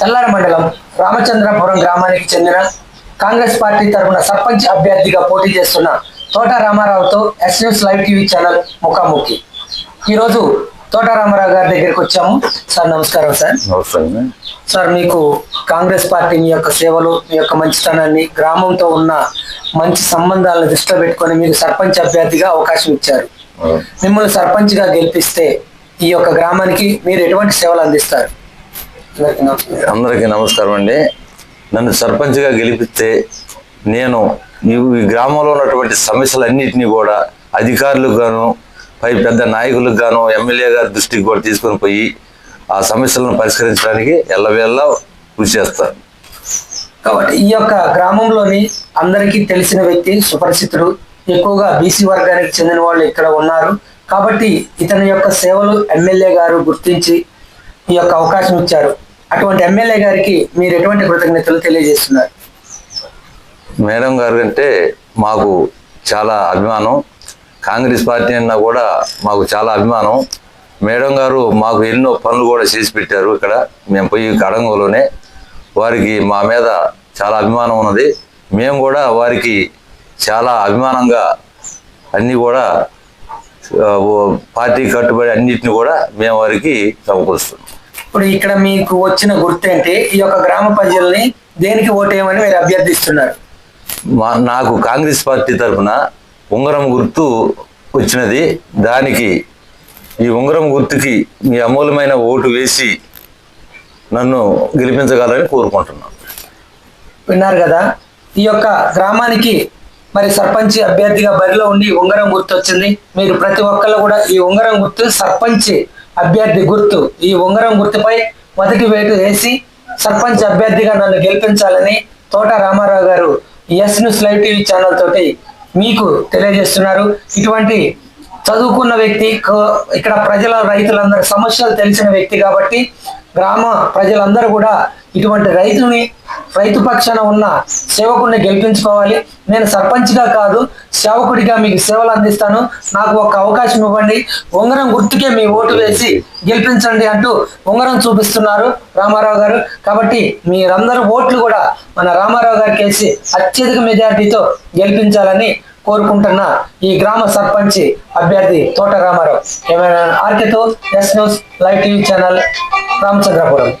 తెల్లార మండలం రామచంద్రపురం గ్రామానికి చెందిన కాంగ్రెస్ పార్టీ తరఫున సర్పంచ్ అభ్యర్థిగా పోటీ చేస్తున్న Thota రామారావుతో S news live TV channel ముఖాముఖి. ఈరోజు తోట రామారావు గారి దగ్గరికి వచ్చాము. సార్ నమస్కారం సార్. సార్ మీకు కాంగ్రెస్ పార్టీ మీ యొక్క సేవలు మీ యొక్క మంచితనాన్ని గ్రామంతో ఉన్న మంచి సంబంధాలను దృష్టిలో పెట్టుకొని మీకు సర్పంచ్ అభ్యర్థిగా అవకాశం ఇచ్చారు. మిమ్మల్ని సర్పంచ్గా గెలిపిస్తే ఈ యొక్క గ్రామానికి మీరు ఎటువంటి సేవలు అందిస్తారు? అందరికీ నమస్కారం. అండి. నన్ను సర్పంచ్గా గెలిపిస్తే నేను ఈ గ్రామంలో ఉన్నటువంటి సమస్యలన్నింటినీ కూడా అధికారులకు గాను పై పెద్ద నాయకులకు గాను ఎమ్మెల్యే గారి దృష్టికి కూడా తీసుకొని పోయి ఆ సమస్యలను పరిష్కరించడానికి ఎల్లవేళ కృషి చేస్తాను కాబట్టి ఈ యొక్క గ్రామంలోని అందరికీ తెలిసిన వ్యక్తి సుపరిచితుడు ఎక్కువగా బీసీ వర్గానికి చెందిన వాళ్ళు ఇక్కడ ఉన్నారు. కాబట్టి ఇతని యొక్క సేవలు ఎమ్మెల్యే గారు గుర్తించి ఈ యొక్క అవకాశం ఇచ్చారు. అటువంటి ఎమ్మెల్యే గారికి మీరు ఎటువంటి కృతజ్ఞతలు తెలియజేస్తున్నారు? మేడం గారు అంటే మాకు చాలా అభిమానం. కాంగ్రెస్ పార్టీ అన్నా కూడా మాకు చాలా అభిమానం. మేడం గారు మాకు ఎన్నో పనులు కూడా చేసి పెట్టారు ఇక్కడ. మేము పోయి కడంగంలోనే వారికి మా మీద చాలా అభిమానం ఉన్నది. మేము కూడా వారికి చాలా అభిమానంగా అన్నీ కూడా పార్టీ కట్టుబడి అన్నిటిని కూడా మేము వారికి సమకూరుస్తున్నాం. ఇప్పుడు ఇక్కడ మీకు వచ్చిన గుర్తు ఏంటి ఈ యొక్క గ్రామ ప్రజల్ని దేనికి ఓటేయమని మీరు అభ్యర్థిస్తున్నారు. నాకు కాంగ్రెస్ పార్టీ తరఫున ఉంగరం గుర్తు వచ్చినది. దానికి ఈ ఉంగరం గుర్తుకి మీ అమూల్యమైన ఓటు వేసి నన్ను గెలిపించగలని కోరుకుంటున్నాను. విన్నారు కదా? ఈ యొక్క గ్రామానికి మరి సర్పంచ్ అభ్యర్థిగా బరిలో ఉండి ఉంగరం గుర్తు వచ్చింది మీరు ప్రతి ఒక్కళ్ళు కూడా ఈ ఉంగరం గుర్తు సర్పంచ్ అభ్యర్థి గుర్తు. ఈ ఉంగరం గుర్తుపై మొదటి వేటు వేసి సర్పంచ్ అభ్యర్థిగా నన్ను గెలిపించాలని తోట రామారావు గారు S news live TV channel తోటి మీకు తెలియజేస్తున్నారు. ఇటువంటి చదువుకున్న వ్యక్తి ఇక్కడ ప్రజల రైతులందరూ సమస్యలు తెలిసిన వ్యక్తి కాబట్టి గ్రామ ప్రజలందరూ కూడా ఇటువంటి రైతుని రైతు పక్షాన ఉన్న సేవకుడిని గెలిపించుకోవాలి. నేను సర్పంచ్గా కాదు సేవకుడిగా మీకు సేవలు అందిస్తాను. నాకు ఒక అవకాశం ఇవ్వండి. ఉంగరం గుర్తుకే మీ ఓటు వేసి గెలిపించండి అంటూ ఉంగరం చూపిస్తున్నారు రామారావు గారు. కాబట్టి మీరందరూ ఓట్లు కూడా మన రామారావు గారికి వేసి అత్యధిక మెజార్టీతో గెలిపించాలని కోరుకుంటున్న ఈ గ్రామ సర్పంచ్ అభ్యర్థి తోట రామారావు. ఏమైనా ఆర్కెతో S news live TV channel Ramachandrapuram.